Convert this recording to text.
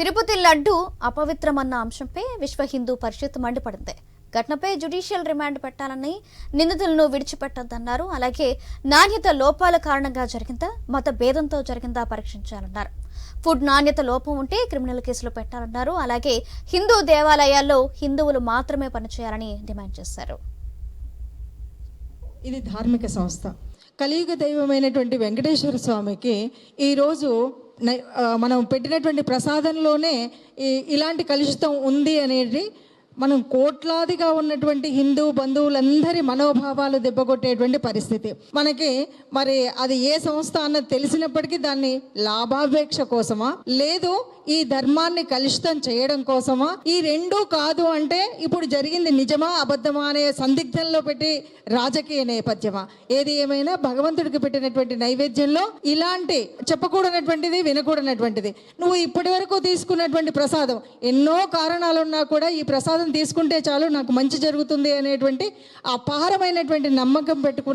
తిరుపతి లడ్డు అపవిత్రమన్న అంశంపై విశ్వ హిందూ పరిషత్ మండిపడింది. ఘటనపై జ్యుడిషియల్ రిమాండ్ పెట్టాలని నిందితులను విడిచిపెట్టద్దన్నారు. అలాగే నాణ్యత లోపాల కారణంగా జరిగిందా మత భేదంతో జరిగిందా పరీక్షించాలన్నారు. ఫుడ్ నాణ్యత లోపం ఉంటే క్రిమినల్ కేసులు పెట్టాలన్నారు. అలాగే హిందూ దేవాలయాల్లో హిందువులు మాత్రమే పనిచేయాలని డిమాండ్ చేశారు. ఇది ధార్మిక సంస్థ. కలియుగ దైవమైనటువంటి వెంకటేశ్వర స్వామికి ఈరోజు మనం పెట్టినటువంటి ప్రసాదంలోనే ఇలాంటి కలుషితం ఉంది అనేది మనం కోట్లాదిగా ఉన్నటువంటి హిందూ బంధువులందరి మనోభావాలు దెబ్బకొట్టేటువంటి పరిస్థితి. మనకి మరి అది ఏ సంస్థ అన్నది తెలిసినప్పటికీ దాన్ని లాభాపేక్ష కోసమా? లేదు ఈ ధర్మాన్ని కలుషితం చేయడం కోసమా? ఈ రెండూ కాదు అంటే ఇప్పుడు జరిగింది నిజమా అబద్ధమా అనే సందిగ్ధంలో పెట్టి రాజకీయ నేపథ్యమా? ఏది ఏమైనా భగవంతుడికి పెట్టినటువంటి నైవేద్యంలో ఇలాంటి చెప్పకూడనటువంటిది వినకూడనటువంటిది. నువ్వు ఇప్పటి వరకు తీసుకున్నటువంటి ప్రసాదం ఎన్నో కారణాలున్నా కూడా ఈ ప్రసాదం తీసుకుంటే చాలు నాకు మంచి జరుగుతుంది అనేటువంటి అపారమైనటువంటి నమ్మకం పెట్టుకున్న